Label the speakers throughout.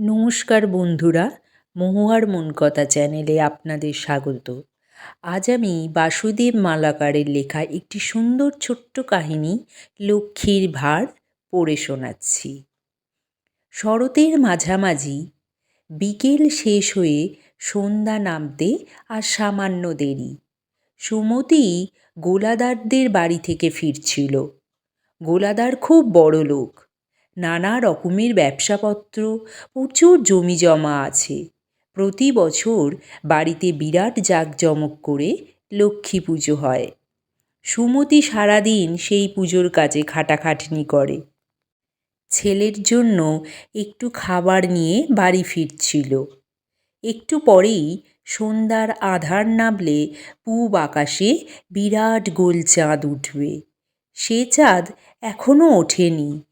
Speaker 1: নমস্কার বন্ধুরা, মহুয়ার মন কথা চ্যানেলে আপনাদের স্বাগত। আজ আমি বাসুদেব মালাকারের লেখা একটি সুন্দর ছোট্ট কাহিনী লক্ষ্মীর ভার পড়ে শোনাচ্ছি। শরতের মাঝামাঝি, বিকেল শেষ হয়ে সন্ধ্যা নামতে আর সামান্য দেরি। সুমতি গোলাদারদের বাড়ি থেকে ফিরছিল। গোলাদার খুব বড় লোক নানা রকমের ব্যবসাপত্র, প্রচুর জমি জমা আছে। প্রতি বছর বাড়িতে বিরাট জাঁকজমক করে লক্ষ্মী পুজো হয়। সুমতি সারাদিন সেই পুজোর কাজে খাটাখাটনি করে। ছেলের জন্য একটু খাবার নিয়ে বাড়ি ফিরছিল। একটু পরেই সন্ধ্যার আধার নামলে পূব আকাশে বিরাট গোল চাঁদ উঠবে। সে চাঁদ এখনও ওঠেনি।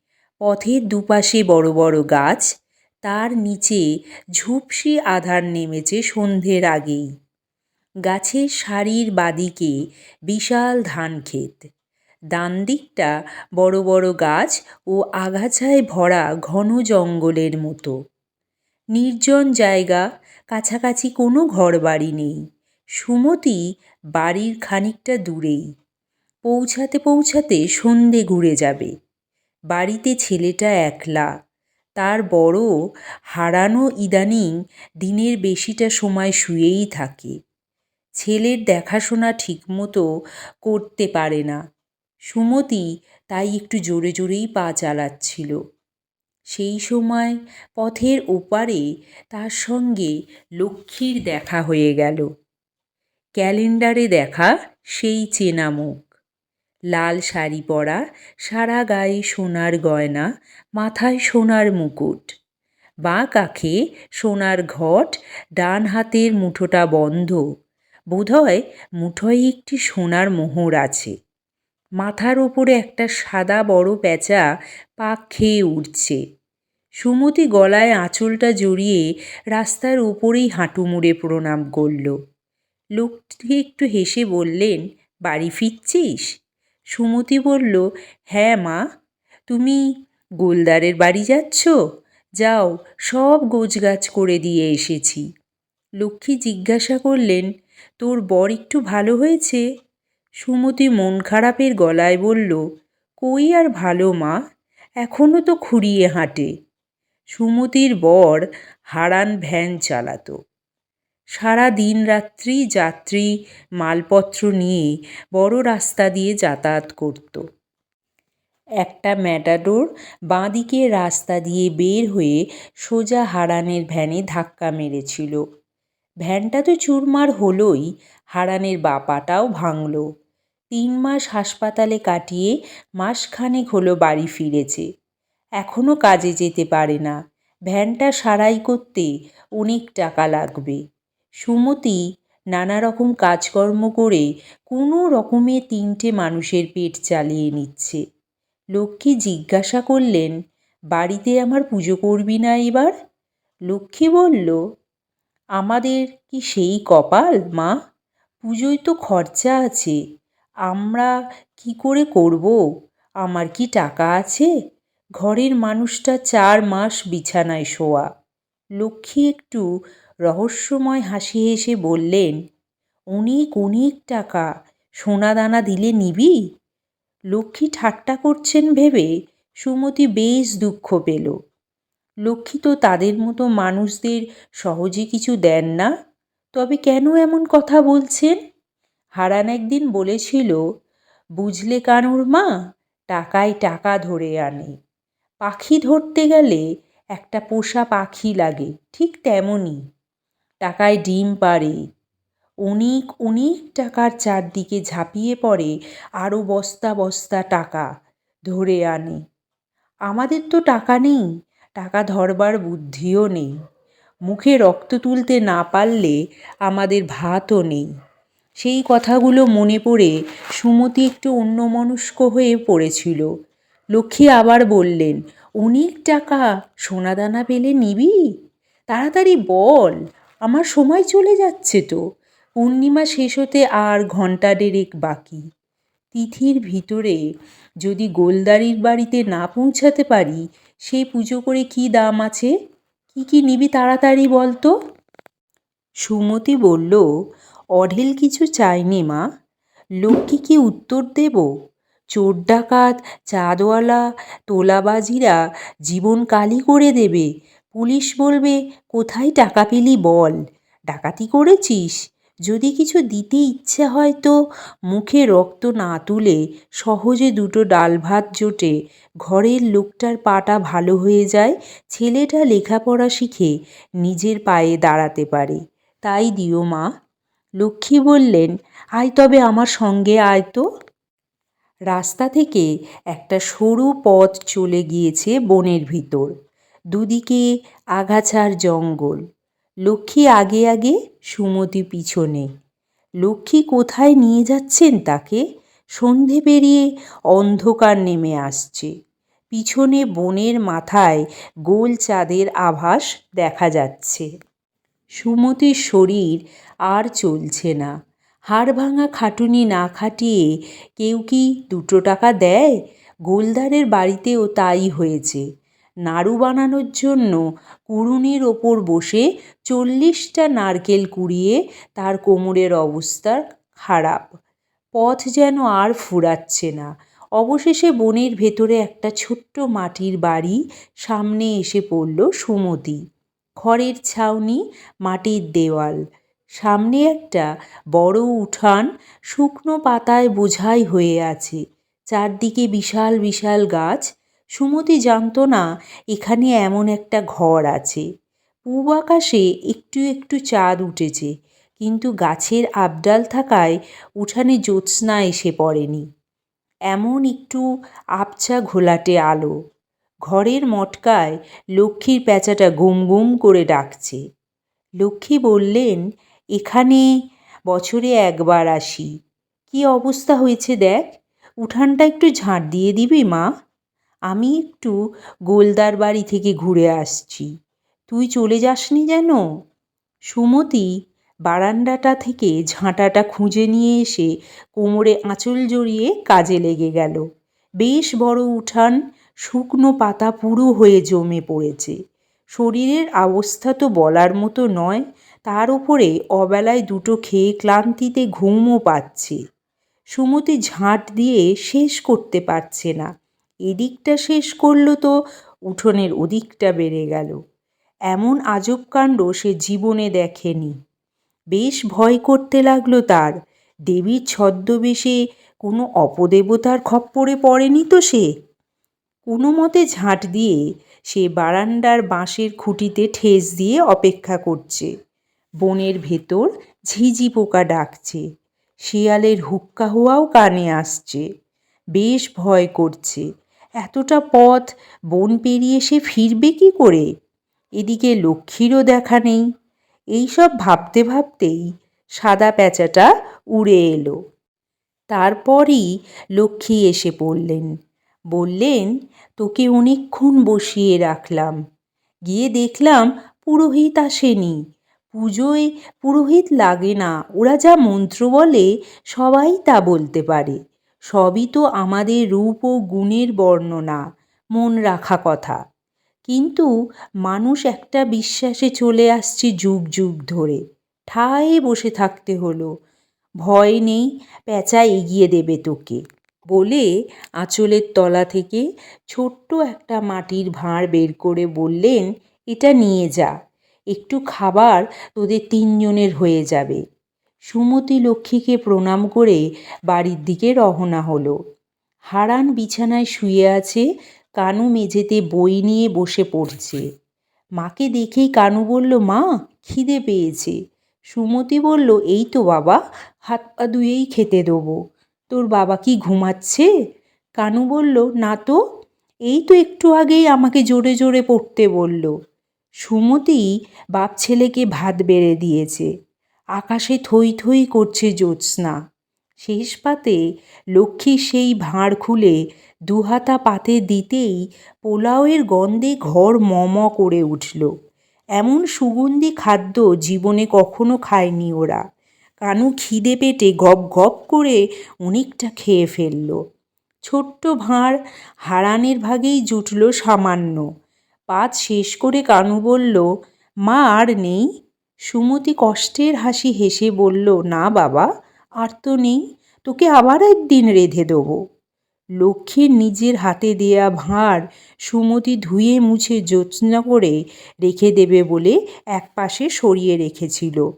Speaker 1: পথের দুপাশে বড় বড় গাছ, তার নিচে ঝুপসি আধার নেমেছে সন্ধ্যের আগেই। গাছের সারির বাদিকে বিশাল ধান ক্ষেত। ডান দিকটা বড় বড় গাছ ও আগাছায় ভরা ঘন জঙ্গলের মতো। নির্জন জায়গা, কাছাকাছি কোনো ঘরবাড়ি নেই। সুমতি বাড়ির খানিকটা দূরেই। পৌঁছাতে পৌঁছাতে সন্ধে ঘুরে যাবে। বাড়িতে ছেলেটা একলা। তার বড় হারানো ইদানিং দিনের বেশিটা সময় শুয়েই থাকে। ছেলের দেখাশোনা ঠিকমতো করতে পারে না। সুমতি তাই একটু জোরে জোরেই পা চালাচ্ছিল। সেই সময় পথের ওপারে তার সঙ্গে লক্ষ্মীর দেখা হয়ে গেল। ক্যালেন্ডারে দেখা সেই চেনা মুখ লাল শাড়ি পরা, সারা গায়ে সোনার গয়না, মাথায় সোনার মুকুট। বাঁ কাখে সোনার ঘট, ডান হাতের মুঠোটা বন্ধ। বোধহয় মুঠোয় একটি সোনার মোহর আছে। মাথার ওপরে একটা সাদা বড় প্যাঁচা পাক খেয়ে উঠছে। সুমতি গলায় আঁচলটা জড়িয়ে রাস্তার উপরেই হাঁটু মুড়ে প্রণাম করল। লোকটি একটু হেসে বললেন, বাড়ি ফিরছিস? সুমতি বলল হ্যাঁ মা, তুমি গোলদারের বাড়ি যাচ্ছ? যাও, সব গোছগাছ করে দিয়ে এসেছি। লক্ষ্মী জিজ্ঞাসা করলেন, তোর বর একটু ভালো হয়েছে? সুমতি মন খারাপের গলায় বলল, কই আর ভালো মা এখনও তো খুঁড়িয়ে হাঁটে। সুমতির বর হারান ভ্যান চালাতো। সারা দিন রাত্রি যাত্রী মালপত্র নিয়ে বড় রাস্তা দিয়ে যাতায়াত করত। একটা ম্যাটাডোর বাঁ দিকে রাস্তা দিয়ে বের হয়ে সোজা হারানের ভ্যানে ধাক্কা মেরেছিল। ভ্যানটা তো চুরমার হলোই, হারানের বাপাটাও ভাঙল। তিন মাস হাসপাতালে কাটিয়ে মাসখানেক হলো বাড়ি ফিরেছে। এখনও কাজে যেতে পারে না। ভ্যানটা সারাই করতে অনেক টাকা লাগবে। সুমতি নানা রকম কাজকর্ম করে কোনো রকমে তিনটে মানুষের পেট চালিয়ে নিচ্ছে। লক্ষ্মী জিজ্ঞাসা করলেন, বাড়িতে আমার পুজো করবি না এবার? লক্ষ্মী বলল, আমাদের কি সেই কপাল, মা? পুজোয় তো খরচা আছে, আমরা কি করে করব? আমার কি টাকা আছে? ঘরের মানুষটা চার মাস বিছানায় শোয়া। লক্ষ্মী একটু রহস্যময় হাসি হেসে বললেন, অনেক অনেক টাকা। সোনা দানা দিলে নিবি? লক্ষ্মী ঠাট্টা করছেন ভেবে সুমতি বেশ দুঃখ পেল। লক্ষ্মী তো তাদের মতো মানুষদের সহজে কিছু দেন না। তবে কেন এমন কথা বলছেন? হারান একদিন বলেছিল, বুঝলে কানুর মা, টাকায় টাকা ধরে আনে। পাখি ধরতে গেলে একটা পোষা পাখি লাগে, ঠিক তেমনই। টাকায় ডিম পাড়ে। অনেক অনেক টাকার চারদিকে ঝাঁপিয়ে পড়ে আরও বস্তা বস্তা টাকা ধরে আনে। আমাদের তো টাকা নেই, টাকা ধরবার বুদ্ধিও নেই। মুখে রক্ত তুলতে না পারলে আমাদের ভাতও নেই। সেই কথাগুলো মনে পড়ে সুমতি একটু অন্যমনস্ক হয়ে পড়েছিল। লক্ষ্মী আবার বললেন, অনেক টাকা সোনাদানা পেলে নিবি? তাড়াতাড়ি বল আমার সময় চলে যাচ্ছে তো। পূর্ণিমা শেষ হতে আর ঘণ্টা ডেরেক বাকি। তিথির ভিতরে যদি গোলদারির বাড়িতে না পৌঁছাতে পারি, সে পুজো করে কী দাম আছে? কি কি নিবি তাড়াতাড়ি বল তো। সুমতি বলল, অঢেল কিছু চাইনি মা। লোককে কি উত্তর দেব? চোর ডাকাত, চাঁদওয়ালা, তোলাবাজিরা জীবন কালি করে দেবে। পুলিশ বলবে, কোথায় টাকা পেলি বল? ডাকাতি করেছিস? যদি কিছু দিতে ইচ্ছে হয় তো মুখে রক্ত না তুলে সহজে দুটো ডাল ভাত জোটে ঘরের লোকটার পাটা ভালো হয়ে যায়, ছেলেটা লেখাপড়া শিখে নিজের পায়ে দাঁড়াতে পারে। তাই দিও মা। লক্ষ্মী বললেন, আয় তবে আমার সঙ্গে আয় তো। রাস্তা থেকে একটা সরু পথ চলে গিয়েছে বনের ভিতর। দুদিকে আগাছার জঙ্গল। লক্ষ্মী আগে আগে সুমতি পিছনে। লক্ষ্মী কোথায় নিয়ে যাচ্ছেন তাকে? সন্ধে পেরিয়ে অন্ধকার নেমে আসছে। পিছনে বনের মাথায় গোল চাঁদের আভাস দেখা যাচ্ছে। সুমতির শরীর আর চলছে না। হাড় ভাঙা খাটুনি না খাটিয়ে কেউ কি দুটো টাকা দেয়? গোলদারের বাড়িতেও তাই হয়েছে। নাড়ু বানানোর জন্য কুড়ুনির ওপর বসে চল্লিশটা নারকেল কুড়িয়ে তার কোমরের অবস্থা খারাপ। পথ যেন আর ফুরাচ্ছে না। অবশেষে বনের ভেতরে একটা ছোট্ট মাটির বাড়ি সামনে এসে পড়ল সুমতি। খড়ের ছাউনি, মাটির দেওয়াল। সামনে একটা বড় উঠান শুকনো পাতায় বোঝাই হয়ে আছে। চারদিকে বিশাল বিশাল গাছ সুমতি জানত না, এখানে এমন একটা ঘর আছে। পূব আকাশে একটু একটু চাঁদ উঠেছে, কিন্তু গাছের আবডাল থাকায় উঠানে জ্যোৎস্না এসে পড়েনি। এমন একটু আবছা ঘোলাটে আলো। ঘরের মটকায় লক্ষ্মীর প্যাঁচাটা গুম গুম করে ডাকছে। লক্ষ্মী বললেন, এখানে বছরে একবার আসি। কি অবস্থা হয়েছে দেখ? উঠানটা একটু ঝাঁট দিয়ে দিবি মা। আমি একটু গোলদার বাড়ি থেকে ঘুরে আসছি। তুই চলে যাসনি যেন? সুমতি বারান্দাটা থেকে ঝাঁটাটা খুঁজে নিয়ে এসে কোমরে আঁচল জড়িয়ে কাজে লেগে গেল। বেশ বড় উঠান শুকনো পাতা পুরু হয়ে জমে পড়েছে। শরীরের অবস্থা তো বলার মতো নয়, তার উপরে অবেলায় দুটো খেয়ে ক্লান্তিতে ঘুমও পাচ্ছে। সুমতি ঝাঁট দিয়ে শেষ করতে পারছে না। এদিকটা শেষ করল তো, উঠোনের ওদিকটা বেড়ে গেল। এমন আজব কাণ্ড সে জীবনে দেখেনি। বেশ ভয় করতে লাগল তার। দেবীর ছদ্মবেশে কোনো অপদেবতার খপ্পরে পড়েনি তো সে? কোনো মতে ঝাঁট দিয়ে সে বারান্দার বাঁশের খুঁটিতে ঠেস দিয়ে অপেক্ষা করছে। বনের ভেতর ঝিঝি পোকা ডাকছে। শিয়ালের হুক্কা হওয়াও কানে আসছে। বেশ ভয় করছে। এতটা পথ, বন পেরিয়ে সে ফিরবে কি করে? এদিকে লক্ষ্মীরও দেখা নেই। এইসব ভাবতে ভাবতেই সাদা প্যাঁচাটা উড়ে এলো। তারপরই লক্ষ্মী এসে পড়লেন। বললেন, তোকে অনেকক্ষণ বসিয়ে রাখলাম। গিয়ে দেখলাম পুরোহিত আসেনি। পুজোয় পুরোহিত লাগে না। ওরা যা মন্ত্র বলে সবাই তা বলতে পারে। সবই তো আমাদের রূপ ও গুণের বর্ণনা, মন রাখা কথা। কিন্তু মানুষ একটা বিশ্বাসে চলে আসছে যুগ যুগ ধরে। ঠায়ে বসে থাকতে হলো। ভয় নেই, প্যাঁচা এগিয়ে দেবে তোকে। বলে আঁচলের তলা থেকে ছোট্ট একটা মাটির ভাঁড় বের করে বললেন, এটা নিয়ে যা। একটু খাবার তোদের তিনজনের হয়ে যাবে। সুমতি লক্ষ্মীকে প্রণাম করে বাড়ির দিকে রহনা হলো। হারান বিছানায় শুয়ে আছে, কানু মেঝেতে বই নিয়ে বসে পড়ছে। মাকে দেখেই কানু বলল, মা, খিদে পেয়েছে। সুমতি বলল, এই তো বাবা, হাত পা ধুয়েই খেতে দেবো। তোর বাবা কি ঘুমাচ্ছে? কানু বলল, না তো, এই তো একটু আগেই আমাকে জোরে জোরে পড়তে বলল। সুমতি বাপ ছেলেকে ভাত বেড়ে দিয়েছে। আকাশে থই থই করছে জ্যোৎস্না। শেষ পাতে লক্ষ্মী সেই ভাঁড় খুলে দুহাতা পাতে দিতেই পোলাওয়ের গন্ধে ঘর মম করে উঠল। এমন সুগন্ধি খাদ্য জীবনে কখনো খায়নি ওরা। কানু খিদে পেটে গপ গপ করে অনেকটা খেয়ে ফেলল। ছোট্ট ভাঁড় হারানের ভাগেই জুটল সামান্য। পাত শেষ করে কানু বলল, মা আর নেই? সুমতি কষ্টের হাসি হেসে বলল, না বাবা, আর তো নেই, তোকে আবার একদিন রেঁধে দেবো। লক্ষ্মীর নিজের হাতে দেয়া ভাঁড় সুমতি ধুয়ে মুছে জ্যোৎস্না করে রেখে দেবে বলে একপাশে সরিয়ে রেখেছিল।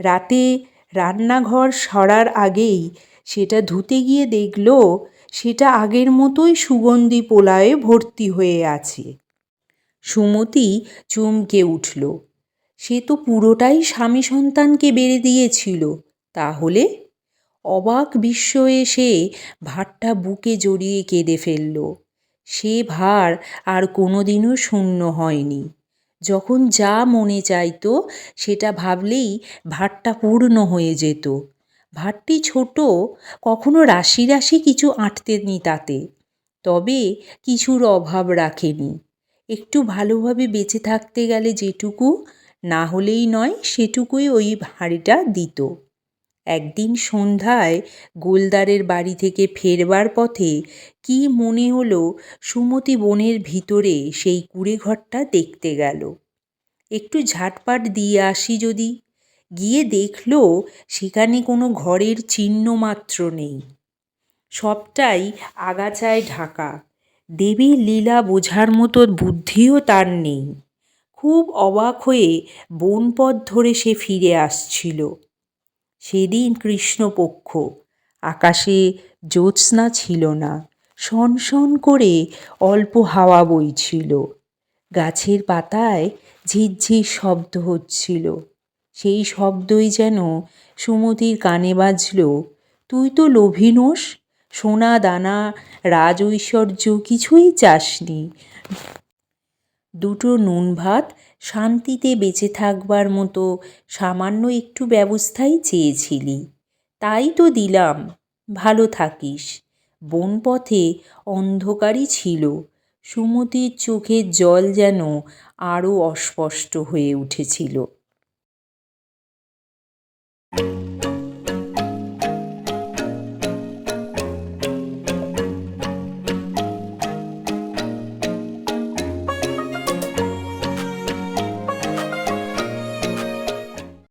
Speaker 1: রাতে রান্নাঘর সরার আগেই সেটা ধুতে গিয়ে দেখল, সেটা আগের মতোই সুগন্ধি পোলায়ে ভর্তি হয়ে আছে। সুমতি চমকে উঠল। সে তো পুরোটাই স্বামী সন্তানকে বেড়ে দিয়েছিল। তাহলে? অবাক বিস্ময়ে সে ভারটা বুকে জড়িয়ে কেঁদে ফেলল। সে ভার আর কোনোদিনও শূন্য হয়নি। যখন যা মনে চাইতো, সেটা ভাবলেই ভারটা পূর্ণ হয়ে যেত। ভারটি ছোট, কখনো রাশি রাশি কিছু আঁটতেনি তাতে। তবে কিছুর অভাব রাখেনি। একটু ভালোভাবে বেঁচে থাকতে গেলে যেটুকু না হলেই নয় সেটুকুই ওই হাঁড়িটা দিত। একদিন সন্ধ্যায় গোলদারের বাড়ি থেকে ফেরবার পথে কি মনে হলো সুমতি বনের ভিতরে সেই কুড়ে ঘরটা দেখতে গেল। একটু ঝাটপাট দিয়ে আসি যদি। গিয়ে দেখল সেখানে কোনো ঘরের চিহ্ন মাত্র নেই। সবটাই আগাছায় ঢাকা। দেবীর লীলা বোঝার মতো বুদ্ধিও তার নেই। খুব অবাক হয়ে বনপথ ধরে সে ফিরে আসছিল। সেদিন কৃষ্ণপক্ষ, আকাশে জ্যোৎস্না ছিল না, শনশন করে অল্প হাওয়া বইছিল। গাছের পাতায় ঝিরঝির শব্দ হচ্ছিল। সেই শব্দই যেন সুমতির কানে বাজল, তুই তো লোভী নোস সোনা দানা রাজ ঐশ্বর্য কিছুই চাসনি। দুটো নুন ভাত শান্তিতে বেঁচে থাকবার মতো সামান্য একটু ব্যবস্থাই চেয়েছিলি। তাই তো দিলাম। ভালো থাকিস। বনপথে অন্ধকারই ছিল। সুমতির চোখের জল যেন আরও অস্পষ্ট হয়ে উঠেছিল।